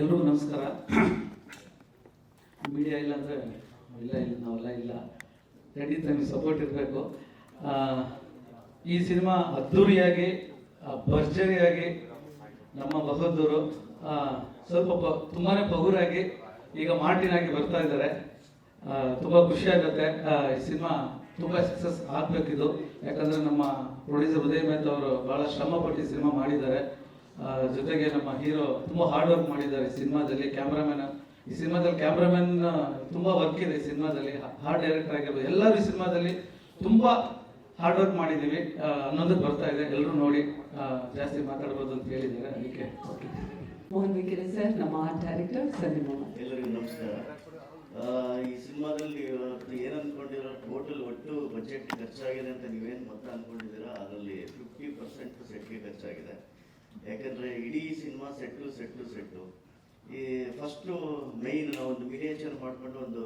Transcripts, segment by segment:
ಎಲ್ರಿಗೂ ನಮಸ್ಕಾರ. ಮೀಡಿಯಾ ಇಲ್ಲ ಅಂದರೆ ಇಲ್ಲ ಇಲ್ಲ, ನಾವೆಲ್ಲ ಇಲ್ಲ. ಖಂಡಿತ ನಿಮ್ಗೆ ಸಪೋರ್ಟ್ ಇರಬೇಕು. ಈ ಸಿನಿಮಾ ಅದ್ಧೂರಿಯಾಗಿ ಭರ್ಜರಿಯಾಗಿ ನಮ್ಮ ಬಹದ್ದೂರು ಸ್ವಲ್ಪ ಪ ತುಂಬಾ ಪಗುರಾಗಿ ಈಗ ಮಾರ್ಟಿನ್ ಆಗಿ ಬರ್ತಾ ಇದ್ದಾರೆ. ತುಂಬ ಖುಷಿ ಆಗುತ್ತೆ. ಈ ಸಿನಿಮಾ ತುಂಬ ಸಕ್ಸಸ್ ಆಗಬೇಕಿದು. ಯಾಕಂದರೆ ನಮ್ಮ ಪ್ರೊಡ್ಯೂಸರ್ ಉದಯ ಮೆಹ್ತಾ ಅವರು ಭಾಳ ಶ್ರಮಪಟ್ಟು ಸಿನಿಮಾ ಮಾಡಿದ್ದಾರೆ. ಜೊತೆಗೆ ನಮ್ಮ ಹೀರೋ ತುಂಬ ಹಾರ್ಡ್ ವರ್ಕ್ ಮಾಡಿದ್ದಾರೆ ಈ ಸಿನಿಮಾದಲ್ಲಿ ಕ್ಯಾಮ್ರಾಮನ್ ಈ ಸಿನಿಮಾದಲ್ಲಿ ಕ್ಯಾಮ್ರಾಮನ್ ತುಂಬ ವರ್ಕ್ ಇದೆ ಈ ಸಿನಿಮಾದಲ್ಲಿ. ಹಾರ್ಡ್ ಡೈರೆಕ್ಟರ್ ಆಗಿರ್ಬೋದು. ಎಲ್ಲರೂ ಈ ಸಿನಿಮಾದಲ್ಲಿ ತುಂಬ ಹಾರ್ಡ್ ವರ್ಕ್ ಮಾಡಿದ್ದೀವಿ. ಅನ್ನೋದಕ್ಕೆ ಬರ್ತಾ ಇದೆ. ಎಲ್ಲರೂ ನೋಡಿ ಜಾಸ್ತಿ ಮಾತಾಡ್ಬೋದು ಅಂತ ಹೇಳಿದ್ದಾರೆ. ಅದಕ್ಕೆ ಓಕೆ ಮೋಹನ್ ವಿಕೆರೆ ಸರ್ ನಮ್ಮ ಆರ್ಟ್ ಡೈರೆಕ್ಟರ್ ಸರ್ ಎಲ್ಲರಿಗೂ ನಮಸ್ಕಾರ. ಈ ಸಿನಿಮಾದಲ್ಲಿ ಏನು ಅನ್ಕೊಂಡಿರೋ ಟೋಟಲ್ ಒಟ್ಟು ಬಜೆಟ್ ಖರ್ಚಾಗಿದೆ ಅಂತ ನೀವೇನು ಮೊತ್ತ ಅನ್ಕೊಂಡಿದ್ದೀರಾ? ಅದರಲ್ಲಿ ಫಿಫ್ಟಿ ಪರ್ಸೆಂಟ್ ಸೆಟ್ಗೆ ಖರ್ಚಾಗಿದೆ. ಯಾಕಂದ್ರೆ ಇಡೀ ಸಿನಿಮಾ ಸೆಟ್ಟು ಸೆಟ್ಟು ಸೆಟ್ಟು. ಈ ಫಸ್ಟು ಮೈನ್ ಒಂದು ಮಿನಿಯೇಚರ್ ಮಾಡ್ಕೊಂಡು ಒಂದು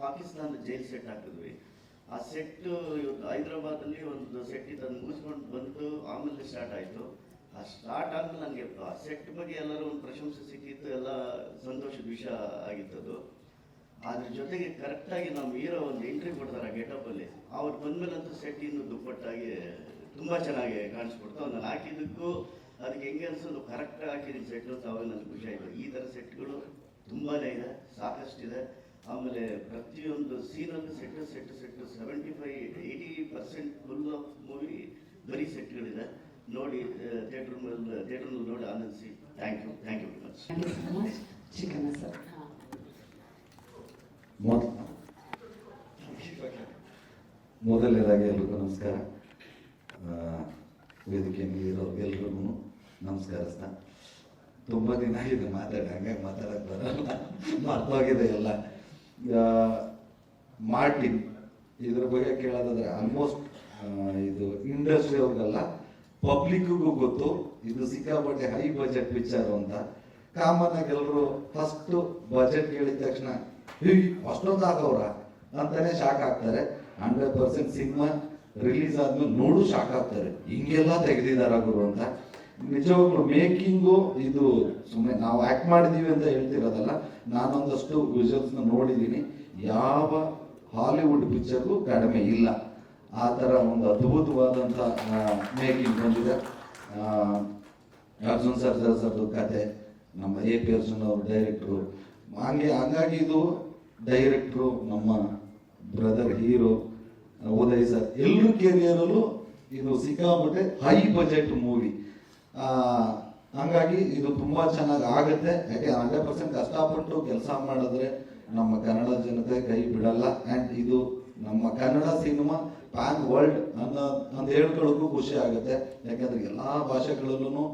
ಪಾಕಿಸ್ತಾನದ ಜೈಲ್ ಸೆಟ್ ಹಾಕಿದ್ವಿ. ಆ ಸೆಟ್ ಇವತ್ತು ಹೈದ್ರಾಬಾದಲ್ಲಿ ಒಂದು ಸೆಟ್ ಇದನ್ನು ಮುಗಿಸ್ಕೊಂಡು ಬಂದು ಆಮೇಲೆ ಸ್ಟಾರ್ಟ್ ಆಯಿತು. ಆ ಸ್ಟಾರ್ಟ್ ಆದ್ಮೇಲೆ ನನಗೆ ಆ ಸೆಟ್ ಬಗ್ಗೆ ಎಲ್ಲರೂ ಒಂದು ಪ್ರಶಂಸೆ ಸಿಕ್ಕಿತ್ತು, ಎಲ್ಲ ಸಂತೋಷದ ವಿಷಯ ಆಗಿತ್ತದು. ಅದ್ರ ಜೊತೆಗೆ ಕರೆಕ್ಟಾಗಿ ನಮ್ಮ ಹೀರೋ ಒಂದು ಎಂಟ್ರಿ ಕೊಡ್ತಾರೆ ಆ ಅಲ್ಲಿ ಅವ್ರು ಬಂದಮೇಲಂತೂ ಸೆಟ್ ಇನ್ನು ದುಪ್ಪಟ್ಟಾಗಿ ತುಂಬಾ ಚೆನ್ನಾಗಿ ಕಾಣಿಸ್ಕೊಡ್ತು. ನಾನು ಹಾಕಿದ್ದಕ್ಕೂ ಅದಕ್ಕೆ ಹೆಂಗೆ ಅನ್ಸೋದು? ಕರೆಕ್ಟಾಗಿ ಹಾಕಿದ್ದೀನಿ ಸೆಟ್ ಅಂತ ಅವಾಗ ನನಗೆ ಖುಷಿ ಆಯಿತು. ಈ ಥರ ಸೆಟ್ಗಳು ತುಂಬಾ ಇದೆ, ಸಾಕಷ್ಟಿದೆ. ಆಮೇಲೆ ಪ್ರತಿಯೊಂದು ಸೀನಲ್ಲೂ set set set seventy five eighty percent full of movie ಬರೀ ಸೆಟ್ಗಳಿದೆ ನೋಡಿ ಥಿಯೇಟರ್ ಮೇಲೆ ನೋಡಿ ಆನಂದಿಸಿ. Thank you thank you very much ಮೊದಲನೇದಾಗಿ ಎಲ್ರಿಗೂ ನಮಸ್ಕಾರ. ವೇದಿಕೆ ಮೇಲಿರೋ ಎಲ್ರಿಗೂ ನಮಸ್ಕರಿಸ್ತಾ. ತುಂಬ ದಿನ ಇದೆ ಮಾತಾಡಿ ಹಂಗಾಗಿ ಮಾತಾಡಕ್ಕೆ ಬರಲ್ಲ. ಮರ್ತೋಗಿದೆ ಎಲ್ಲ. ಮಾರ್ಟಿನ್ ಇದ್ರ ಬಗ್ಗೆ ಕೇಳೋದಾದ್ರೆ ಆಲ್ಮೋಸ್ಟ್ ಇದು ಇಂಡಸ್ಟ್ರಿ ಅವ್ರಿಗೆಲ್ಲ ಪಬ್ಲಿಕ್ಗೂ ಗೊತ್ತು. ಇದು ಸಿಕ್ಕಾಪಟ್ಟೆ ಹೈ ಬಜೆಟ್ ಪಿಕ್ಚರ್ ಅಂತ. ಕಾಮನ್ ಆಗಿ ಎಲ್ಲರೂ ಫಸ್ಟ್ ಬಜೆಟ್ ಕೇಳಿದ ತಕ್ಷಣ "ಏಯ್, ಅಷ್ಟೊಂದು ಆಗವ್ರ? ಅಂತಾನೆ ಶಾಕ್ ಆಗ್ತಾರೆ. ಹಂಡ್ರೆಡ್ ಪರ್ಸೆಂಟ್ ಸಿನಿಮಾ ರಿಲೀಸ್ ಆದ್ಮೇಲೆ ನೋಡು ಶಾಕ್ ಆಗ್ತಾರೆ ಹಿಂಗೆಲ್ಲ ತೆಗೆದಿದಾರ ಗುರು ಅಂತ. ನಿಜವಾಗ್ಲು ಮೇಕಿಂಗು ಇದು ಸುಮ್ಮನೆ ನಾವು ಆಕ್ಟ್ ಮಾಡಿದೀವಿ ಅಂತ ಹೇಳ್ತಿರೋದಲ್ಲ, ನಾನೊಂದಷ್ಟು ವಿಜುವಲ್ಸ್ ನೋಡಿದ್ದೀನಿ ಯಾವ ಹಾಲಿವುಡ್ ಪಿಕ್ಚರ್ಗೂ ಕಡಿಮೆ ಇಲ್ಲ. ಆ ಥರ ಒಂದು ಅದ್ಭುತವಾದಂಥ ಮೇಕಿಂಗ್ ಬಂದಿದೆ. ಅರ್ಜುನ್ ಸರ್ಜಾ ಸರ್ದು ಕತೆ, ನಮ್ಮ ಎ ಪಿ ಅರ್ಜುನ್ ಅವರು ಡೈರೆಕ್ಟ್ರು ಹಂಗೆ, ಹಂಗಾಗಿ ಇದು ಡೈರೆಕ್ಟ್ರು ನಮ್ಮ brother hero Uday sir career ಕೆರಿಯರಲ್ಲೂ ಇದು ಸಿಕ್ಕಾಪಟ್ಟೆ ಹೈ ಬಜೆಟ್ ಮೂವಿ ಹಂಗಾಗಿ ಇದು ತುಂಬಾ ಚೆನ್ನಾಗಿ ಆಗುತ್ತೆ. ಯಾಕೆ ಹಂಡ್ರೆಡ್ ಪರ್ಸೆಂಟ್ ಕಷ್ಟಪಟ್ಟು ಕೆಲಸ ಮಾಡಿದ್ರೆ ನಮ್ಮ ಕನ್ನಡ ಜನತೆ ಕೈ ಬಿಡಲ್ಲ. ಅಂಡ್ ಇದು ನಮ್ಮ ಕನ್ನಡ ಸಿನಿಮಾ ಪ್ಯಾನ್ ವರ್ಲ್ಡ್ ಅನ್ನೋ ಅಂತ ಹೇಳ್ಕೊಳ್ಳೋಕ್ಕೂ ಖುಷಿ ಆಗುತ್ತೆ. ಯಾಕೆಂದ್ರೆ ಎಲ್ಲಾ ಭಾಷೆಗಳಲ್ಲೂ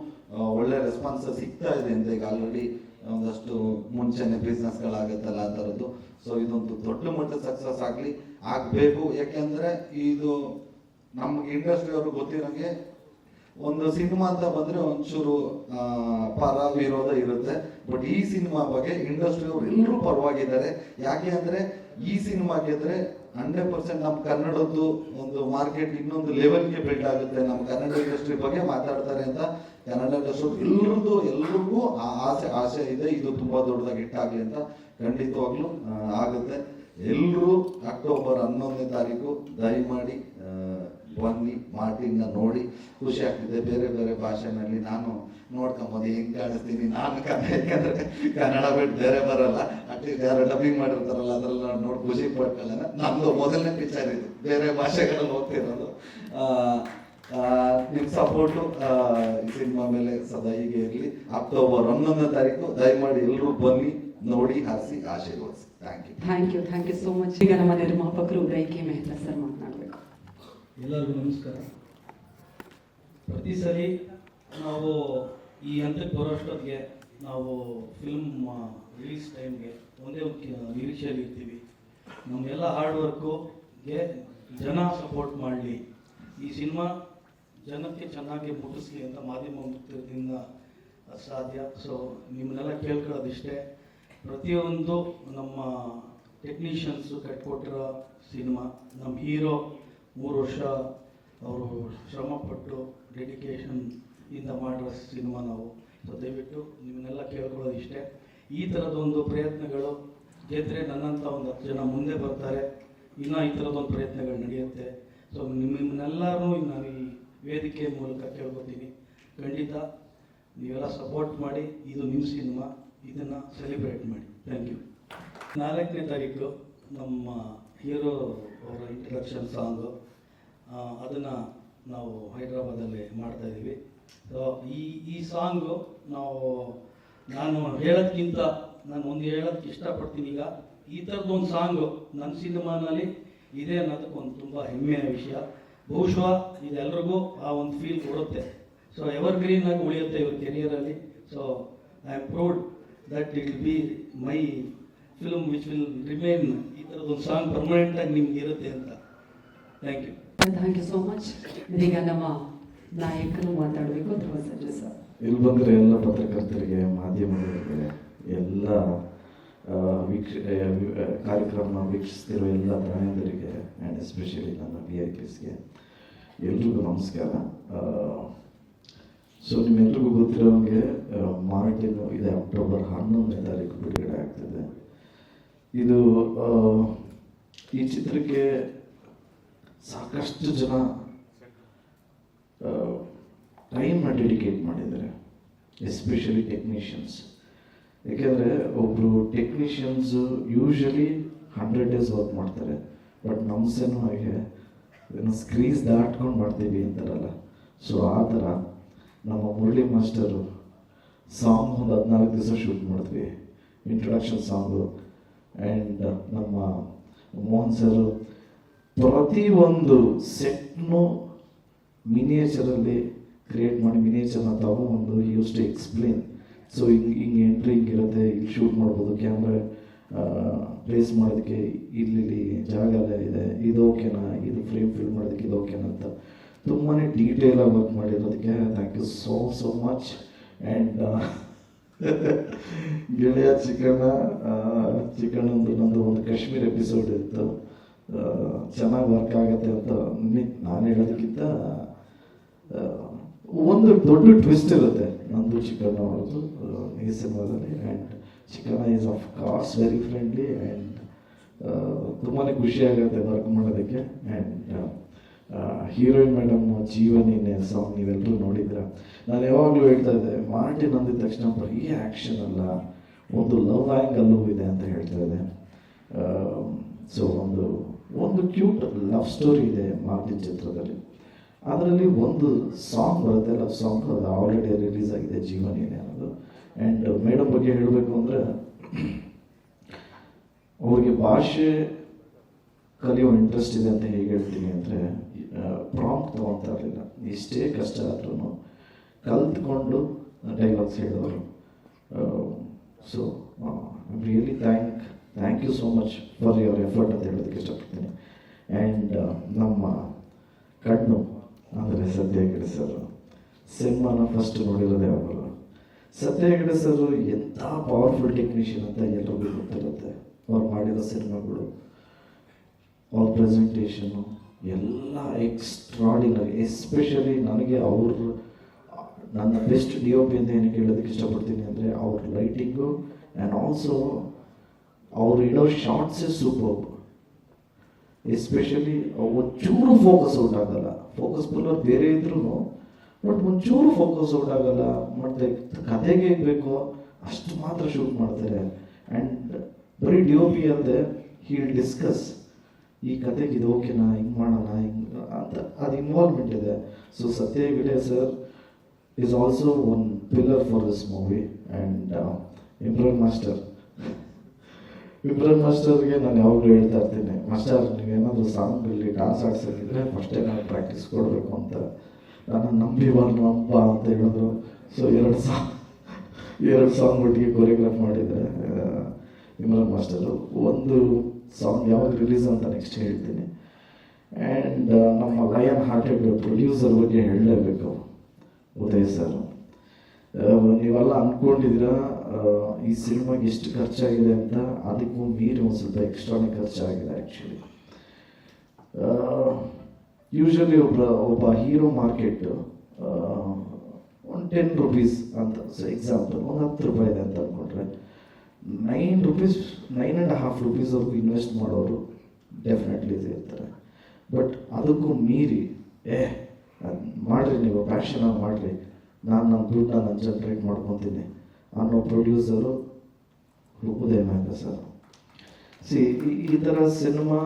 ಒಳ್ಳೆ ರೆಸ್ಪಾನ್ಸ್ ಸಿಗ್ತಾ ಇದೆ ಅಂತ ಈಗ ಆಲ್ರೆಡಿ ಒಂದಷ್ಟು ಮುಂಚೆನೆ ಬಿಸ್ನೆಸ್ಗಳಾಗತ್ತಲ್ಲ ಆ ಥರದ್ದು ಸೊ ಇದೊಂದು ದೊಡ್ಡ ಮಟ್ಟದ ಸಕ್ಸಸ್ ಆಗಲಿ, ಆಗಬೇಕು. ಯಾಕೆಂದ್ರೆ ಇದು ನಮ್ಗೆ ಇಂಡಸ್ಟ್ರಿ ಅವ್ರಿಗೆ ಗೊತ್ತಿರೋಂಗೆ ಒಂದು ಸಿನಿಮಾ ಅಂತ ಬಂದ್ರೆ ಒಂಚೂರು ಪರ ವಿರೋಧ ಇರುತ್ತೆ. ಬಟ್ ಈ ಸಿನಿಮಾ ಬಗ್ಗೆ ಇಂಡಸ್ಟ್ರಿ ಅವ್ರು ಎಲ್ಲರೂ ಪರವಾಗಿದ್ದಾರೆ. ಯಾಕೆ ಅಂದ್ರೆ ಈ ಸಿನಿಮಾ ಗೆದ್ರೆ ಹಂಡ್ರೆಡ್ ಪರ್ಸೆಂಟ್ ನಮ್ಮ ಕನ್ನಡದ್ದು ಒಂದು ಮಾರ್ಕೆಟ್ ಇನ್ನೊಂದು ಲೆವೆಲ್ಗೆ ಬಿಲ್ಡ್ ಆಗುತ್ತೆ. ನಮ್ಮ ಕನ್ನಡ ಇಂಡಸ್ಟ್ರಿ ಬಗ್ಗೆ ಮಾತಾಡ್ತಾರೆ ಅಂತ ಇಂಡಸ್ಟ್ರಿ ಎಲ್ಲರದ್ದು ಎಲ್ರಿಗೂ ಆ ಆಸೆ ಆಸೆ ಇದೆ. ಇದು ತುಂಬಾ ದೊಡ್ಡದಾಗಿ ಆಗಲಿ ಅಂತ ಖಂಡಿತವಾಗ್ಲೂ ಆಗುತ್ತೆ. ಎಲ್ಲರೂ ಅಕ್ಟೋಬರ್ ಹನ್ನೊಂದನೇ ತಾರೀಕು ದಯಮಾಡಿ ಬನ್ನಿ ಮಾರ್ಟಿನ ನೋಡಿ. ಖುಷಿ ಆಗ್ತಿದೆ. ಬೇರೆ ಬೇರೆ ಭಾಷೆನಲ್ಲಿ ನಾನು ನೋಡ್ಕೊಂಬೋದು. ಹೆಂಗ್ ಕಾಣಿಸ್ತೀನಿ? ನಾನು ಕನ್ನಡ, ಯಾಕಂದ್ರೆ ಕನ್ನಡ ಬಿಟ್ಟು ಬೇರೆ ಬರಲ್ಲ. ಅಟ್ಲೀಸ್ಟ್ ಯಾರು ಡಬ್ಬಿಂಗ್ ಮಾಡಿರ್ತಾರಲ್ಲ, ಅದರಲ್ಲಿ ನಾನು ನೋಡಿ ಖುಷಿ ಪಡ್ಕೊಳ್ಳೋಣ. ನಮ್ದು ಮೊದಲನೇ ಪಿಕ್ಚರ್ ಇದು. ಬೇರೆ ಭಾಷೆಗಳಲ್ಲಿ ಹೋಗ್ತಿರೋದು ಆ, ಆ, ನಿಮ್ ಸಪೋರ್ಟು ಈ ಸಿನಿಮಾ ಮೇಲೆ ಸದಾ ಹೀಗೆ ಇರಲಿ. ಅಕ್ಟೋಬರ್ ಹನ್ನೊಂದನೇ ತಾರೀಕು ದಯಮಾಡಿ ಎಲ್ಲರೂ ಬನ್ನಿ ನೋಡಿ ಹಾರಿಸಿ ಆಶೀರ್ವದಿಸಿ. Thank you thank you thank you so much ಈಗ ನಮ್ಮ ನಿರ್ಮಾಪಕರು ಉದಯ್ ಕೆ ಮೆಹ್ತಾ ಸರ್ ಮಾತನಾಡಬೇಕು. ಎಲ್ಲರಿಗೂ ನಮಸ್ಕಾರ. ಪ್ರತಿ ಸರಿ ನಾವು ಈ ಹಂತಕ್ಕೆ ಬರೋಷ್ಟೊತ್ತಿಗೆ ನಾವು ಫಿಲ್ಮ್ ರಿಲೀಸ್ ಟೈಮ್ಗೆ ಒಂದೇ ನಿರೀಕ್ಷೆಯಲ್ಲಿ ಇರ್ತೀವಿ. ನಮಗೆಲ್ಲ ಹಾರ್ಡ್ ವರ್ಕುಗೆ ಜನ ಸಪೋರ್ಟ್ ಮಾಡಲಿ. ಈ ಸಿನಿಮಾ ಜನಕ್ಕೆ ಚೆನ್ನಾಗಿ ಮುಟ್ಟಿಸ್ಲಿ ಅಂತ ಮಾಧ್ಯಮ ಮುಕ್ತದಿಂದ ಸಾಧ್ಯ ಸೊ ನಿಮ್ಮನ್ನೆಲ್ಲ ಕೇಳ್ಕೊಳ್ಳೋದಿಷ್ಟೇ. ಪ್ರತಿಯೊಂದು ನಮ್ಮ ಟೆಕ್ನಿಷಿಯನ್ಸು ಕಟ್ಕೊಟ್ಟಿರೋ ಸಿನಿಮಾ, ನಮ್ಮ ಹೀರೋ ಮೂರು ವರ್ಷ ಅವರು ಶ್ರಮಪಟ್ಟು ಡೆಡಿಕೇಶನ್ ಇಂದ ಮಾಡಿರೋ ಸಿನಿಮಾ ನಾವು. ಸೊ ದಯವಿಟ್ಟು ನಿಮ್ಮನ್ನೆಲ್ಲ ಕೇಳ್ಕೊಳ್ಳೋದು ಇಷ್ಟೇ ಈ ಥರದೊಂದು ಪ್ರಯತ್ನಗಳು ಗೆದ್ದರೆ ನನ್ನಂಥ ಒಂದು ಹತ್ತು ಜನ ಮುಂದೆ ಬರ್ತಾರೆ. ಇನ್ನೂ ಈ ಥರದೊಂದು ಪ್ರಯತ್ನಗಳು ನಡೆಯುತ್ತೆ. ಸೊ ನಿಮ್ಮನ್ನೆಲ್ಲರೂ ನಾನು ಈ ವೇದಿಕೆ ಮೂಲಕ ಕೇಳ್ಕೊತೀನಿ. ಖಂಡಿತ ನೀವೆಲ್ಲ ಸಪೋರ್ಟ್ ಮಾಡಿ, ಇದು ನಿಮ್ಮ ಸಿನಿಮಾ ಇದನ್ನು ಸೆಲೆಬ್ರೇಟ್ ಮಾಡಿ. ಥ್ಯಾಂಕ್ ಯು ನಾಲ್ಕನೇ ತಾರೀಕು ನಮ್ಮ ಹೀರೋ ಅವರ ಇಂಟ್ರಡಕ್ಷನ್ ಸಾಂಗು ಅದನ್ನು ನಾವು ಹೈದ್ರಾಬಾದಲ್ಲಿ ಮಾಡ್ತಾಯಿದ್ದೀವಿ ಸೊ ಈ ಈ ಸಾಂಗು ನಾವು, ನಾನು ಹೇಳೋದ್ಕಿಂತ, ನಾನು ಒಂದು ಹೇಳೋದಕ್ಕೆ ಇಷ್ಟಪಡ್ತೀನಿ ಈಗ. ಈ ಥರದ್ದೊಂದು ಸಾಂಗು ನನ್ನ ಸಿನಿಮಾನಲ್ಲಿ ಇದೆ ಅನ್ನೋದಕ್ಕೆ ಒಂದು ತುಂಬ ಹೆಮ್ಮೆಯ ವಿಷಯ. ಬಹುಶಃ ಇದೆಲ್ಲರಿಗೂ ಆ ಒಂದು ಫೀಲ್ ಕೊಡುತ್ತೆ. ಸೊ ಎವರ್ ಗ್ರೀನ್ ಆಗಿ ಉಳಿಯುತ್ತೆ ಇವ್ರ ಕೆರಿಯರಲ್ಲಿ so I am proud that it be my film which will remain ಈ ಥರದೊಂದು ಸಾಂಗ್ ಪರ್ಮನೆಂಟ್ ಆಗಿ ನಿಮ್ಗೆ ಇರುತ್ತೆ ಅಂತ. Thank you thank you so much ಇದೀಗ ನಮ್ಮ ನಾಯಕರು ಮಾತಾಡಬೇಕು. ಧ್ರುವ ಸರ್ಜಾ ಸರ್ ಇಲ್ಲಿ ಬಂದರೆ ಎಲ್ಲ ಪತ್ರಕರ್ತರಿಗೆ ಮಾಧ್ಯಮಗಳಿಗೆ ಎಲ್ಲ ವೀಕ್ಷ ಕಾರ್ಯಕ್ರಮ ವೀಕ್ಷಿಸ್ತಿರೋ ಎಲ್ಲ ಪ್ರಾಣಿಗಳಿಗೆ ಆ್ಯಂಡ್ ಎಸ್ಪೆಷಲಿ ನನ್ನ ವಿ ಐ ಪಿಸ್ಗೆ ಎಲ್ರಿಗೂ ನಮಸ್ಕಾರ. ಸೊ ನಿಮ್ಮೆಲ್ರಿಗೂ ಗೊತ್ತಿರೋಂಗೆ ಮಾರ್ಟಿನ್ ಇದೆ, ಅಕ್ಟೋಬರ್ ಹನ್ನೊಂದನೇ ತಾರೀಕು ಬಿಡುಗಡೆ ಆಗ್ತದೆ. ಇದು ಈ ಚಿತ್ರಕ್ಕೆ ಸಾಕಷ್ಟು ಜನ ಟೈಮ್ನ ಡೆಡಿಕೇಟ್ ಮಾಡಿದ್ದಾರೆ ಎಸ್ಪೆಷಲಿ ಟೆಕ್ನಿಷಿಯನ್ಸ್ ಏಕೆಂದರೆ ಒಬ್ಬರು technicians usually hundred days work ಮಾಡ್ತಾರೆ. ಬಟ್ ನಮ್ಮ ಸೆನು ಹಾಗೆ ಸ್ಕ್ರೀಸ್ ದಾಟ್ಕೊಂಡು ಮಾಡ್ತೀವಿ ಅಂತಾರಲ್ಲ. ಸೊ ಆ ಥರ ನಮ್ಮ ಮುರಳಿ ಮಾಸ್ಟರು ಸಾಂಗ್ ಒಂದು ಹದಿನಾಲ್ಕು ದಿವಸ ಶೂಟ್ ಮಾಡಿದ್ವಿ ಇಂಟ್ರೊಡಕ್ಷನ್ ಸಾಂಗು ಆ್ಯಂಡ್ ನಮ್ಮ ಮೋಹನ್ ಸರು ಪ್ರತಿಯೊಂದು ಸೆಟ್ನು ಮಿನಿಯೇಚರಲ್ಲಿ ಕ್ರಿಯೇಟ್ ಮಾಡಿ ಮಿನಿಯೇಚರ್ನ ತಗೊಂಡು ಯೂಸ್ ಟು ಎಕ್ಸ್ಪ್ಲೇನ್ ಸೊ ಹಿಂಗೆ ಹಿಂಗೆ ಎಂಟ್ರಿ ಹಿಂಗಿರುತ್ತೆ ಇಲ್ಲಿ ಶೂಟ್ ಮಾಡ್ಬೋದು ಕ್ಯಾಮ್ರಾ ಪ್ಲೇಸ್ ಮಾಡೋದಕ್ಕೆ ಇಲ್ಲಿ ಜಾಗ ಎಲ್ಲ ಇದೆ. ಇದು ಓಕೆನಾ? ಇದು ಫ್ರೇಮ್ ಫಿಲ್ ಮಾಡೋದಕ್ಕೆ ಇದು ಓಕೆನಾ ಅಂತ. ತುಂಬಾ ಡೀಟೇಲಾಗಿ work ಮಾಡಿರೋದಕ್ಕೆ thank you so so much and ಗೆಳೆಯ ಚಿಕಣ್ಣ ಚಿಕಣ್ಣಂದು ನಂದು ಒಂದು ಕಾಶ್ಮೀರ್ ಎಪಿಸೋಡ್ ಇತ್ತು. ಚೆನ್ನಾಗಿ ವರ್ಕ್ ಆಗುತ್ತೆ ಅಂತ ನಾನು ಹೇಳೋದಕ್ಕಿಂತ ಒಂದು ದೊಡ್ಡ ಟ್ವಿಸ್ಟ್ ಇರುತ್ತೆ ನಂದು ಚಿಕನ್ ಅವ್ರದ್ದು ಈ ಸಿನಿಮಾದಲ್ಲಿ. ಆ್ಯಂಡ್ ಚಿಕನ್ ಈಸ್ ಆಫ್ ಕಾಸ್ಟ್ ವೆರಿ ಫ್ರೆಂಡ್ಲಿ ಆ್ಯಂಡ್ ತುಂಬಾ ಖುಷಿ ಆಗುತ್ತೆ ವರ್ಕ್ ಮಾಡೋದಕ್ಕೆ. ಆ್ಯಂಡ್ ಹೀರೋಯಿನ್ ಮೇಡಮ್ ಜೀವನಿನೇ ಸಾಂಗ್ ನೀವೆಲ್ಲರೂ ನೋಡಿದ್ರ ನಾನು ಯಾವಾಗಲೂ ಹೇಳ್ತಾ ಇದ್ದೆ ಮಾರ್ಟಿನ್ ಅಂದಿದ ತಕ್ಷಣ ಬರೀ ಆ್ಯಕ್ಷನ್ ಅಲ್ಲ, ಒಂದು ಲವ್ ಆ್ಯಂಗಲ್ಲೂ ಇದೆ ಅಂತ ಹೇಳ್ತಾ ಇದೆ ಸೊ ಒಂದು ಒಂದು ಕ್ಯೂಟ್ ಲವ್ ಸ್ಟೋರಿ ಇದೆ ಮಾರ್ಟಿನ್ ಚಿತ್ರದಲ್ಲಿ. ಅದರಲ್ಲಿ ಒಂದು ಸಾಂಗ್ ಬರುತ್ತೆ ಲವ್ ಸಾಂಗ್ ಅದು ಆಲ್ರೆಡಿ ರಿಲೀಸ್ ಆಗಿದೆ ಜೀವನೇನೆ ಅನ್ನೋದು. ಆ್ಯಂಡ್ ಮೇಡಮ್ ಬಗ್ಗೆ ಹೇಳಬೇಕು ಅಂದರೆ ಅವ್ರಿಗೆ ಭಾಷೆ ಕಲಿಯೋ ಇಂಟ್ರೆಸ್ಟ್ ಇದೆ ಅಂತ ಹೇಗೆ ಹೇಳ್ತೀನಿ ಅಂದರೆ ಪ್ರಾಂಪ್ಟ್ ತೊಗೊತಾ ಇರಲಿಲ್ಲ. ಎಷ್ಟೇ ಕಷ್ಟ ಆದ್ರೂ ಕಲ್ತ್ಕೊಂಡು ಡೈಲಾಗ್ಸ್ ಹೇಳಿದವರು. So really thank thank you so much for your effort ಅಂತ ಹೇಳೋದಕ್ಕೆ ಇಷ್ಟಪಡ್ತೀನಿ. ಆ್ಯಂಡ್ ನಮ್ಮ ಕಣ್ಣು, ಅಂದರೆ ಸದ್ಯ ಹೆಗಡೆ ಸರ್, ಸಿನಿಮಾನ ಫಸ್ಟ್ ನೋಡಿರೋದೇ ಅವರು ಸದ್ಯ ಹೆಗಡೆ ಸರ್ ಎಂಥ ಪವರ್ಫುಲ್ ಟೆಕ್ನಿಷಿಯನ್ ಅಂತ ಎಲ್ಲರಿಗೂ ಗೊತ್ತಿರುತ್ತೆ. ಅವ್ರು ಮಾಡಿರೋ ಸಿನಿಮಾಗಳು, ಅವ್ರ ಪ್ರೆಸೆಂಟೇಷನು ಎಲ್ಲ ಎಕ್ಸ್ಟ್ರಾಡಿನರಿ ಎಸ್ಪೆಷಲಿ ನನಗೆ ಅವ್ರ, ನನ್ನ ಬೆಸ್ಟ್ ಡಿ ಒ ಪಿ ಅಂತ ಏನಕ್ಕೆ ಹೇಳೋದಕ್ಕೆ ಇಷ್ಟಪಡ್ತೀನಿ ಅಂದರೆ ಅವ್ರ ಲೈಟಿಂಗು ಆ್ಯಂಡ್ ಆಲ್ಸೋ ಅವ್ರು ಇಡೋ ಶಾರ್ಟ್ಸೇ ಸೂಪರ್ ಎಸ್ಪೆಷಲಿ ಒಂಚೂರು ಫೋಕಸ್ ಔಟ್ ಆಗಲ್ಲ. ಫೋಕಸ್ ಪುಲ್ಲರ್ ಬೇರೆ ಇದ್ರೂ ಬಟ್ ಒಂಚೂರು ಫೋಕಸ್ ಔಟ್ ಆಗಲ್ಲ. ಮತ್ತು ಕತೆಗೆ ಹೇಗೆ ಬೇಕೋ ಅಷ್ಟು ಮಾತ್ರ ಶೂಟ್ ಮಾಡ್ತಾರೆ. ಆ್ಯಂಡ್ ಬರೀ ಡಿ ಒ ಪಿ ಅಂದೆ ಹಿ ವಿಲ್ ಡಿಸ್ಕಸ್ ಈ ಕತೆಗೆ ಇದು ಓಕೆನಾ ಹಿಂಗೆ ಮಾಡೋಣ ಹಿಂಗೆ ಅಂತ ಅದು ಇನ್ವಾಲ್ವ್ಮೆಂಟ್ ಇದೆ. So Satya sir is also one pillar for this movie and Imran master. Imran ಮಾಸ್ಟರ್ಗೆ ನಾನು ಯಾವಾಗಲೂ ಹೇಳ್ತಾ ಇರ್ತೀನಿ, ಮಾಸ್ಟರ್, ನೀವೇನಾದರೂ ಸಾಂಗಲ್ಲಿ ಡಾನ್ಸ್ ಆಡ್ಸೋಕ್ಕಿದ್ರೆ ಫಸ್ಟೇ ನಾನು ಪ್ರಾಕ್ಟೀಸ್ ಕೊಡಬೇಕು ಅಂತ. ನಾನು ನಂಬಿ ಬಾರ್ನು ಹಬ್ಬ ಅಂತ ಹೇಳಿದ್ರು. ಸೊ ಎರಡು ಸಾಂಗ್ ಎರಡು ಸಾಂಗ್ ಒಟ್ಟಿಗೆ ಕೊರಿಯೋಗ್ರಾಫ್ ಮಾಡಿದ್ದಾರೆ ಇಮ್ರಾನ್ ಮಾಸ್ಟರು ಒಂದು ಸಾಂಗ್ ಯಾವಾಗ ರಿಲೀಸ್ ಅಂತ ನೆಕ್ಸ್ಟ್ ಹೇಳ್ತೀನಿ. ಆ್ಯಂಡ್ ನಮ್ಮ ಲಯನ್ ಹಾರ್ಟೆಡ್ ಪ್ರೊಡ್ಯೂಸರ್ ಬಗ್ಗೆ ಹೇಳಲೇಬೇಕು, ಉದಯ್ ಸರ್. ನೀವೆಲ್ಲ ಅಂದ್ಕೊಂಡಿದ್ದೀರಾ ಈ ಸಿನಿಮಾಗೆ ಎಷ್ಟು ಖರ್ಚಾಗಿದೆ ಅಂತ? ಅದಕ್ಕೂ ಮೀರಿ ಒಂದು ಸ್ವಲ್ಪ ಎಕ್ಸ್ಟ್ರಾನೇ ಖರ್ಚಾಗಿದೆ ಆ್ಯಕ್ಚುಲಿ ಯೂಶ್ವಲಿ ಒಬ್ಬ ಒಬ್ಬ ಹೀರೋ ಮಾರ್ಕೆಟ್ ಒಂದು ಟೆನ್ ರುಪೀಸ್ ಅಂತ ಎಕ್ಸಾಂಪಲ್ ಒಂದು ಹತ್ತು ರೂಪಾಯಿ ಇದೆ ಅಂತ ಅಂದ್ಕೊಂಡ್ರೆ nine rupees nine and half ರುಪೀಸ್ವರೆಗೂ invest ಮಾಡೋರು ಡೆಫಿನೆಟ್ಲಿ ಇರ್ತಾರೆ ಬಟ್ ಅದಕ್ಕೂ ಮೀರಿ, ಏ ಮಾಡಿರಿ, ನೀವು ಪ್ಯಾಷನಾಗಿ ಮಾಡಿರಿ. ನಾನು ನನ್ನ ದುಡ್ಡನ್ನ ನಾನು ಜನ್ರೇಟ್ ಮಾಡ್ಕೊತೀನಿ ಅನ್ನೋ ಪ್ರೊಡ್ಯೂಸರು ಉದಯ ಮ್ಯಾಗ ಸರ್. ಸಿ ಈ ಥರ ಸಿನಿಮಾ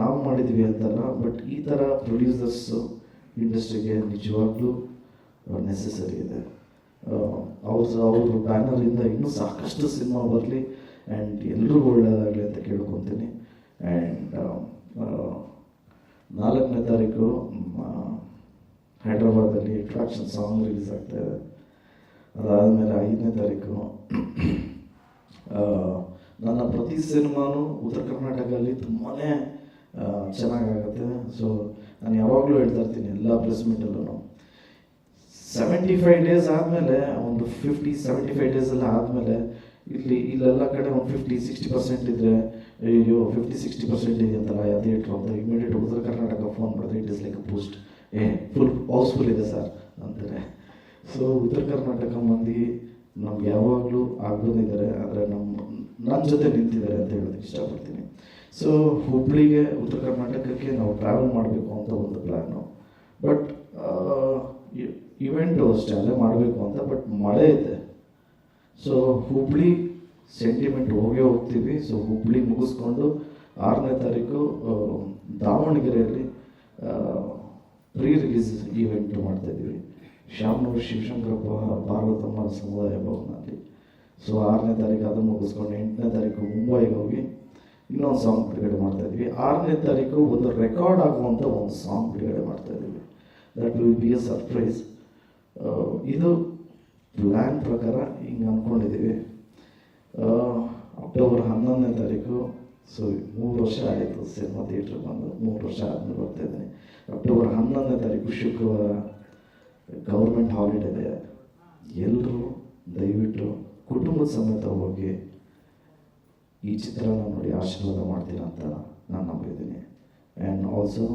ನಾವು ಮಾಡಿದ್ವಿ ಅಂತಲ್ಲ ಬಟ್ ಈ ಥರ ಪ್ರೊಡ್ಯೂಸರ್ಸು ಇಂಡಸ್ಟ್ರಿಗೆ ನಿಜವಾಗ್ಲೂ ನೆಸೆಸರಿ ಇದೆ. ಅವ್ರ ಅವ್ರ ಬ್ಯಾನರಿಂದ ಇನ್ನೂ ಸಾಕಷ್ಟು ಸಿನಿಮಾ ಬರಲಿ ಆ್ಯಂಡ್ ಎಲ್ರಿಗೂ ಒಳ್ಳೆಯದಾಗಲಿ ಅಂತ ಕೇಳ್ಕೊತೀನಿ. ಆ್ಯಂಡ್ ನಾಲ್ಕನೇ ತಾರೀಕು ಹೈದ್ರಾಬಾದಲ್ಲಿ ಅಟ್ರಾಕ್ಷನ್ ಸಾಂಗ್ ರಿಲೀಸ್ ಆಗ್ತಾ ಇದೆ. ಅದಾದಮೇಲೆ ಐದನೇ ತಾರೀಕು ನನ್ನ ಪ್ರತಿ ಸಿನಿಮಾನು ಉತ್ತರ ಕರ್ನಾಟಕದಲ್ಲಿ ತುಂಬಾ ಚೆನ್ನಾಗಾಗುತ್ತೆ. ಸೊ ನಾನು ಯಾವಾಗಲೂ ಹೇಳ್ತಾ ಇರ್ತೀನಿ, ಎಲ್ಲ ಪ್ಲೇಸ್ಮೆಂಟಲ್ಲೂ ಮೀಟಲ್ಲೂ ಸೆವೆಂಟಿ ಫೈವ್ ಡೇಸ್ ಆದಮೇಲೆ, ಒಂದು ಫಿಫ್ಟಿ ಸೆವೆಂಟಿ ಫೈವ್ ಡೇಸ್ ಎಲ್ಲ ಆದಮೇಲೆ, ಇಲ್ಲಿ, ಇಲ್ಲೆಲ್ಲ ಕಡೆ ಒಂದು ಫಿಫ್ಟಿ ಸಿಕ್ಸ್ಟಿ ಪರ್ಸೆಂಟ್ ಇದ್ದರೆ ಅಯ್ಯೋ ಫಿಫ್ಟಿ ಸಿಕ್ಸ್ಟಿ ಪರ್ಸೆಂಟ್ ಇದೆ ಅಂತಲ್ಲ ಯಾವ ಥಿಯೇಟ್ರ್ ಅಂತ ಇಮಿಡಿಯೇಟ್ ಉತ್ತರ ಕರ್ನಾಟಕ ಫೋನ್ ಮಾಡಿದ್ರೆ it is like a post a full housefull ಇದೆ ಸರ್ ಅಂತಾರೆ. ಸೊ ಉತ್ತರ ಕರ್ನಾಟಕ ಮಂದಿ ನಮ್ಗೆ ಯಾವಾಗಲೂ ಆಗ್ಬಂದಿದ್ದಾರೆ ಆದರೆ ನಮ್ಮ ನನ್ನ ಜೊತೆ ನಿಂತಿದ್ದಾರೆ ಅಂತ ಹೇಳೋದಕ್ಕೆ ಇಷ್ಟಪಡ್ತೀನಿ. ಸೊ ಹುಬ್ಳಿಗೆ, ಉತ್ತರ ಕರ್ನಾಟಕಕ್ಕೆ ನಾವು ಟ್ರಾವೆಲ್ ಮಾಡಬೇಕು ಅಂತ ಒಂದು ಪ್ಲ್ಯಾನು ಬಟ್ ಇವೆಂಟು ಅಷ್ಟೇ ಅಲ್ಲೇ ಮಾಡಬೇಕು ಅಂತ ಬಟ್ ಮಳೆ ಇದೆ. ಸೊ ಹುಬ್ಳಿ ಸೆಂಟಿಮೆಂಟ್ ಹೋಗೇ ಹೋಗ್ತೀವಿ. ಸೊ ಹುಬ್ಳಿ ಮುಗಿಸ್ಕೊಂಡು ಆರನೇ ತಾರೀಕು ದಾವಣಗೆರೆಯಲ್ಲಿ ಪ್ರೀ ರಿಲೀಸ್ ಈವೆಂಟ್ ಮಾಡ್ತಾ ಇದ್ದೀವಿ. ಶಾಮನೂರು ಶಿವಶಂಕರಪ್ಪ ಪಾರ್ವತಮ್ಮ ಸಮುದಾಯ ಭವನಲ್ಲಿ. ಸೊ ಆರನೇ ತಾರೀಕು ಅದನ್ನು ಮುಗಿಸ್ಕೊಂಡು ಎಂಟನೇ ತಾರೀಕು ಮುಂಬೈಗೆ ಹೋಗಿ ಇನ್ನೊಂದು ಸಾಂಗ್ ಬಿಡುಗಡೆ ಮಾಡ್ತಾ ಇದ್ವಿ ಆರನೇ ತಾರೀಕು ಒಂದು ರೆಕಾರ್ಡ್ ಆಗುವಂಥ ಒಂದು ಸಾಂಗ್ ಬಿಡುಗಡೆ ಮಾಡ್ತಾ ಇದ್ದೀವಿ. That will be a surprise ಇದು ಪ್ಲ್ಯಾನ್ ಪ್ರಕಾರ ಹಿಂಗೆ ಅಂದ್ಕೊಂಡಿದ್ದೀವಿ ಅಕ್ಟೋಬರ್ ಹನ್ನೊಂದನೇ ತಾರೀಕು ಸೊ ಮೂರು ವರ್ಷ ಆಯಿತು ಸಿನಿಮಾ ಥಿಯೇಟ್ರ್ ಬಂದು, ಮೂರು ವರ್ಷ ಆದಮೇಲೆ ಬರ್ತಾ ಇದ್ದೀನಿ. ಅಕ್ಟೋಬರ್ ಹನ್ನೊಂದನೇ ತಾರೀಕು ಶುಕ್ರವಾರ ಗೌರ್ಮೆಂಟ್ ಹಾಲಿಡೇ ಇದೆ. ಎಲ್ಲರೂ ದಯವಿಟ್ಟು ಕುಟುಂಬದ ಸಮೇತ ಹೋಗಿ ಈ ಚಿತ್ರನ ನೋಡಿ ಆಶೀರ್ವಾದ ಮಾಡ್ತೀರಾ ಅಂತ ನಾನು ನಂಬಿದ್ದೀನಿ. And also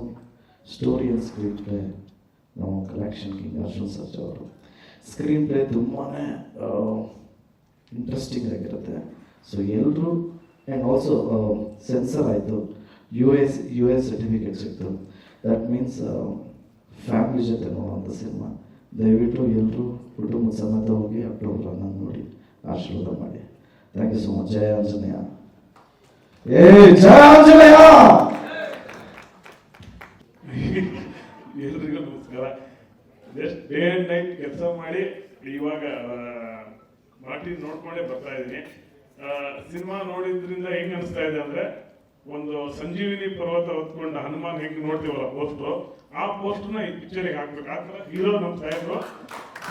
story and screenplay ನಮ್ಮ ಕಲೆಕ್ಷನ್ ಕಿಂಗ್ ಅರ್ಜುನ್ ಸರ್ಜ್ ಅವರು ಸ್ಕ್ರೀನ್ ಪ್ಲೇ ತುಂಬಾ ಇಂಟ್ರೆಸ್ಟಿಂಗ್ ಆಗಿರುತ್ತೆ. ಸೊ ಎಲ್ಲರೂ ಆ್ಯಂಡ್ ಆಲ್ಸೋ ಸೆನ್ಸರ್ ಆಯಿತು. U S U S certificate ಸಿಕ್ತು ದಟ್ ಮೀನ್ಸ್ ಫ್ಯಾಮಿಲಿ ಜೊತೆ ನೋಡುವಂಥ ಸಿನಿಮಾ ದಯವಿಟ್ಟು ಎಲ್ಲರೂ ಕುಟುಂಬ ಸಮೇತ ಹೋಗಿ ಅಕ್ಟೋಬರ್ ಹನ್ನೊಂದು ನೋಡಿ, ಆಶೀರ್ವಾದ ಮಾಡಿ. ಥ್ಯಾಂಕ್ ಯು ಸೊ ಮಚ್ ಜಯ ಆಂಜನೇಯ. ಏ, ಜಯ Anjaneya! Just day and night ಕೆಲಸ ಮಾಡಿ, ಇವಾಗ ಮಾರ್ಟಿನ್ ನೋಡ್ಕೊಂಡೇ ಬರ್ತಾ ಇದ್ದೀನಿ. ಸಿನಿಮಾ ನೋಡಿದ್ರಿಂದ ಹೆಂಗ್ ಅನಿಸ್ತಾ ಇದೆ ಅಂದ್ರೆ, ಒಂದು ಸಂಜೀವಿನಿ ಪರ್ವತ ಹೊತ್ಕೊಂಡು ಹನುಮಾನ್ ಹೆಂಗೆ ನೋಡ್ತೀವಲ್ಲ ಪೋಸ್ಟು ಆ ಪೋಸ್ಟ್ನ ಈ ಪಿಕ್ಚರಿಗೆ ಹಾಕ್ಬೇಕು. ಆ ಥರ ಹೀರೋ ನಮ್ಮ ಸಾಹೇಬ್ರು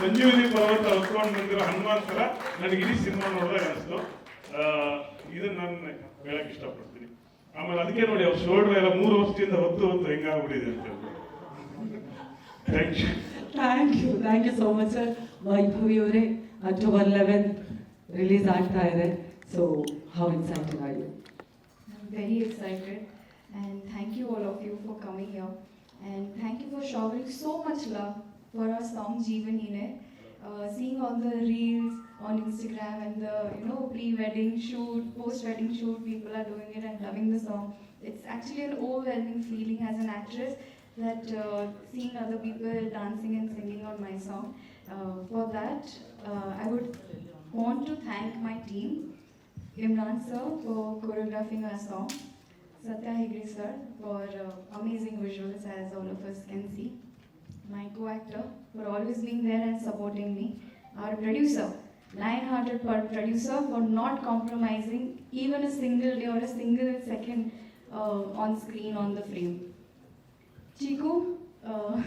ಸಂಜೀವಿನಿ ಪರ್ವತ ಹೊತ್ಕೊಂಡು ಬಂದಿರೋ ಹನುಮಾನ್ ತರ ನನಗೆ ಇಡೀ ಸಿನಿಮಾ ನೋಡಿದಾಗ ಅನಿಸ್ತು. ಇದನ್ನು ನಾನು ಹೇಳಕ್ ಇಷ್ಟಪಡ್ತೀನಿ. ಆಮೇಲೆ ಅದಕ್ಕೆ ನೋಡಿ, ಅವ್ರು ಶೋಲ್ಡ್ರ್ ಎಲ್ಲ ಮೂರು ವರ್ಷದಿಂದ ಹೊತ್ತು ಹೊತ್ತು ಹೆಂಗಾಗ್ಬಿಟ್ಟಿದೆ ಅಂತ thank you Thank you thank you so much sir Vaibhavi ಅವರೇ ಅಕ್ಟೋಬರ್ ಲೆವೆನ್ ರಿಲೀಸ್ ಆಗ್ತಾ ಇದೆ so how excited are you I'm very excited and thank you all of you for coming here and thank you for showering so much love for our song Jeevan Hine. Uh, seeing all the reels on Instagram and the you know pre-wedding shoot, post-wedding shoot, people are doing it and loving the song. It's actually an overwhelming feeling as an actress that uh, seeing other people dancing and singing on my song. Uh, for that, uh, I would want to thank my team. Imran sir for choreographing our song, Satya Hegde sir for uh, amazing visuals as all of us can see, my co-actor for always being there and supporting me, our producer, lion-hearted producer for not compromising even a single day or a single second uh, on screen on the frame. Chiku, uh,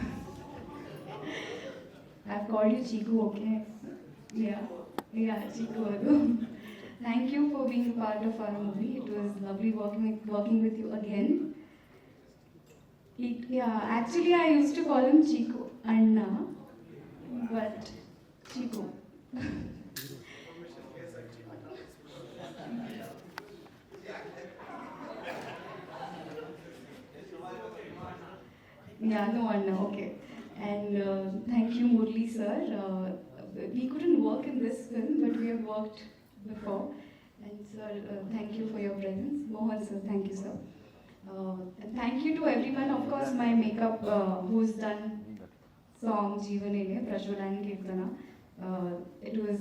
I've called you Chiku, okay? Yeah, yeah, Chiku Thank you for being a part of our movie. It was lovely working with, working with you again. It, yeah, actually I used to call him Chiku, Anna, but Chiku. Yeah, no Anna, okay. And uh, thank you, Murli sir. Uh, we couldn't work in this film, but we have worked before. And sir, uh, thank you for your presence. Mohan sir, thank you, sir. Uh, and thank you to everyone. Of course, my makeup uh, who's done song Jeevanene, Prajwal and Kirtana. Uh, it was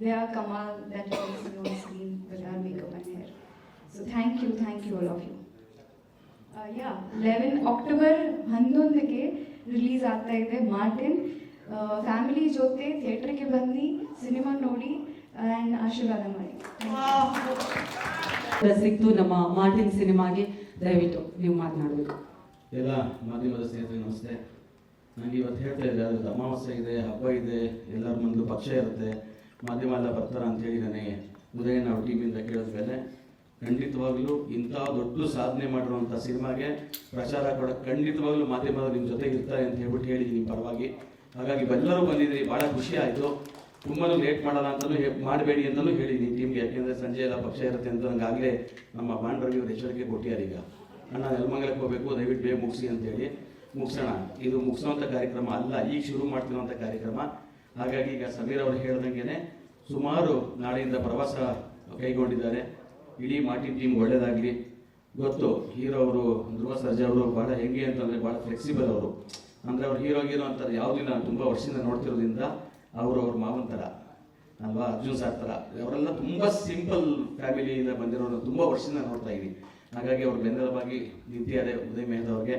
their Kamal that was on screen with our makeup and hair. So thank you, thank you all of you. Yeah eleven October ಹನ್ನೊಂದಕ್ಕೆ release ಆಗ್ತಾ ಇದೆ Martin family ಜೊತೆ ಥಿಯೇಟ್ರಿಗೆ ಬನ್ನಿ cinema ನೋಡಿ and ಆಶೀರ್ವಾದ ಮಾಡಿ. ಸಿಕ್ತು ನಮ್ಮ ಮಾರ್ಟಿನ್ ಸಿನಿಮಾಗೆ ದಯವಿಟ್ಟು ನೀವು ಮಾತನಾಡಬೇಕು. ಎಲ್ಲ ಮಾಧ್ಯಮದ ಸ್ನೇಹಿತರೆ ನಮಸ್ತೆ. ನನಗೆ ಇವತ್ತು ಹೇಳ್ತಾ ಇದ್ದೆ ಅದು ಅಮಾವಾಸ್ಯೆ ಇದೆ ಹಬ್ಬ ಇದೆ ಎಲ್ಲರ ಮುಂದೆ ಪಕ್ಷ ಇರುತ್ತೆ. ಮಾಧ್ಯಮ ಎಲ್ಲ ಬರ್ತಾರ ಅಂತ ನನಗೆ ಉದಯ ನಾವು ಟಿವಿಯಿಂದ ಕೇಳಿದ್ವಿ. ಖಂಡಿತವಾಗ್ಲೂ ಇಂಥ ದೊಡ್ಡ ಸಾಧನೆ ಮಾಡಿರುವಂಥ ಸಿನಿಮಾಗೆ ಪ್ರಚಾರ ಕೊಡ ಖಂಡಿತವಾಗ್ಲೂ ಮಾಧ್ಯಮದವ್ರು ನಿಮ್ಮ ಜೊತೆಗೆ ಇರ್ತಾರೆ ಅಂತ ಹೇಳ್ಬಿಟ್ಟು ಹೇಳಿದ್ದೀನಿ ಪರವಾಗಿ. ಹಾಗಾಗಿ ಎಲ್ಲರೂ ಬಂದಿದ್ದೀರಿ, ಭಾಳ ಖುಷಿ ಆಯಿತು. ತುಂಬಾ ಲೇಟ್ ಮಾಡೋಣ ಅಂತಲೂ ಮಾಡಬೇಡಿ ಅಂತಲೂ ಹೇಳಿದ್ದೀನಿ ಟೀಮ್ಗೆ. ಯಾಕೆಂದರೆ ಸಂಜೆ ಎಲ್ಲ ಪಕ್ಷ ಇರುತ್ತೆ ಅಂತ ಆಗಲೇ ನಮ್ಮ ಬಾಂಡವರಿಗೆ ಎಚ್ಚರಿಕೆ ಕೊಟ್ಟಿದ್ದಾರೆ ಈಗ. ಅಣ್ಣ, ನೆಲಮಂಗಲಕ್ಕೆ ಹೋಗಬೇಕು, ದಯವಿಟ್ಟು ಬೇಗ ಮುಗಿಸಿ ಅಂತೇಳಿ. ಮುಗಿಸೋಣ. ಇದು ಮುಗಿಸೋವಂಥ ಕಾರ್ಯಕ್ರಮ ಅಲ್ಲ, ಈಗ ಶುರು ಮಾಡ್ತಿರೋಂಥ ಕಾರ್ಯಕ್ರಮ. ಹಾಗಾಗಿ ಈಗ ಸಮೀರ್ ಅವರು ಹೇಳ್ದಂಗೆ ಸುಮಾರು ನಾಳೆಯಿಂದ ಪ್ರವಾಸ ಕೈಗೊಂಡಿದ್ದಾರೆ. ಇಡೀ ಮಾಟಿ ಟೀಮ್ ಒಳ್ಳೇದಾಗಲಿ. ಗೊತ್ತು ಹೀರೋ ಅವರು, ಧ್ರುವ ಸರ್ಜಾ ಅವರು ಭಾಳ ಹೆಂಗೆ ಅಂತಂದರೆ ಭಾಳ ಫ್ಲೆಕ್ಸಿಬಲ್ ಅವರು. ಅಂದರೆ ಅವ್ರು ಹೀರೋ ಹೀರೋ ಅಂತಾರೆ ಯಾವುದಿಲ್ಲ ನಾನು ತುಂಬ ವರ್ಷದಿಂದ ನೋಡ್ತಿರೋದ್ರಿಂದ ಅವರು ಅವ್ರ ಮಾವನ ಥರ ಅಲ್ವಾ, ಅರ್ಜುನ್ ಸರ್ ಥರ ಅವರೆಲ್ಲ ತುಂಬ ಸಿಂಪಲ್ ಫ್ಯಾಮಿಲಿಯಿಂದ ಬಂದಿರೋರು ತುಂಬ ವರ್ಷದಿಂದ ನೋಡ್ತಾ ಇದ್ದೀನಿ ಹಾಗಾಗಿ ಅವ್ರ ಬೆನ್ನೆಲುಬಾಗಿ ನಿಂತಿದ್ದಾರೆ ಉದಯ್ ಮೆಹ್ತಾ ಅವ್ರಿಗೆ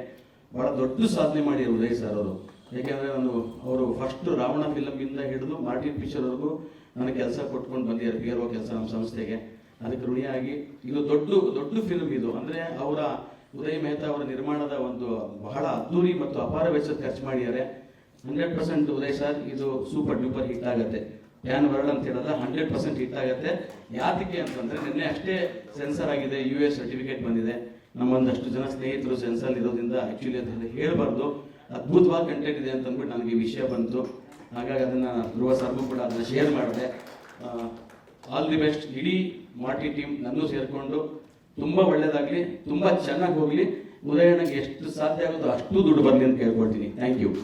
ಭಾಳ ದೊಡ್ಡ ಸಾಧನೆ ಮಾಡಿದ್ರು ಉದಯ್ ಸರ್ ಅವರು. ಯಾಕೆಂದರೆ ನಾನು, ಅವರು ಫಸ್ಟ್ ರಾವಣ ಫಿಲಮಿಂದ ಹಿಡಿದು ಮಾರ್ಟಿನ್ ಪಿಕ್ಚರ್ವರೆಗೂ ನನಗೆ ಕೆಲಸ ಕೊಟ್ಕೊಂಡು ಬಂದಿದ್ದಾರೆ ಒ ಕೆಲಸ ನಮ್ಮ ಸಂಸ್ಥೆಗೆ. ಅದಕ್ಕೆ ಋಣಿಯಾಗಿ ಇದು ದೊಡ್ಡ ದೊಡ್ಡ ಫಿಲ್ಮ್ ಇದು. ಅಂದರೆ ಅವರ ಉದಯ್ ಮೆಹ್ತಾ ಅವರ ನಿರ್ಮಾಣದ ಒಂದು ಬಹಳ ಅದ್ದೂರಿ ಮತ್ತು ಅಪಾರ ವೆಚ್ಚದ ಖರ್ಚು ಮಾಡಿದ್ದಾರೆ. ಹಂಡ್ರೆಡ್ ಪರ್ಸೆಂಟ್ ಉದಯ್ ಸರ್ ಇದು ಸೂಪರ್ ಡೂಪರ್ ಹಿಟ್ ಆಗುತ್ತೆ. ಪ್ಯಾನ್ ವರ್ಲ್ಡ್ ಅಂತ ಹೇಳಲ್ಲ ಹಂಡ್ರೆಡ್ ಪರ್ಸೆಂಟ್ ಹಿಟ್ ಆಗುತ್ತೆ. ಯಾತಕ್ಕೆ ಅಂತಂದ್ರೆ ನಿನ್ನೆ ಅಷ್ಟೇ ಸೆನ್ಸರ್ ಆಗಿದೆ ಯು ಎಸ್ ಸರ್ಟಿಫಿಕೇಟ್ ಬಂದಿದೆ. ನಮ್ಮೊಂದಷ್ಟು ಜನ ಸ್ನೇಹಿತರು ಸೆನ್ಸರ್ ಇರೋದ್ರಿಂದ ಆ್ಯಕ್ಚುಲಿ ಅದನ್ನು ಹೇಳಬಾರ್ದು. ಅದ್ಭುತವಾದ ಕಂಟೆಂಟ್ ಇದೆ ಅಂತ ಅಂದ್ಬಿಟ್ಟು ನನಗೆ ವಿಷಯ ಬಂತು. ಹಾಗಾಗಿ ಅದನ್ನ ಧ್ರುವ ಸರ್ಗೂ ಕೂಡ ಅದನ್ನ ಶೇರ್ ಮಾಡಿದೆ. ಆಲ್ ದಿ ಬೆಸ್ಟ್ ಇಡೀ ಮಾರ್ಟಿ ಟೀಮ್ ನನ್ನೂ ಸೇರಿಕೊಂಡು ತುಂಬ ಒಳ್ಳೇದಾಗಲಿ, ತುಂಬ ಚೆನ್ನಾಗಿ ಹೋಗಲಿ. ಉದಯಣ್ಣಗೆ ಎಷ್ಟು ಸಾಧ್ಯ ಆಗುತ್ತೋ ಅಷ್ಟು ದುಡ್ಡು ಬರಲಿ ಅಂತ ಕೇಳ್ಕೊಳ್ತೀನಿ. Thank you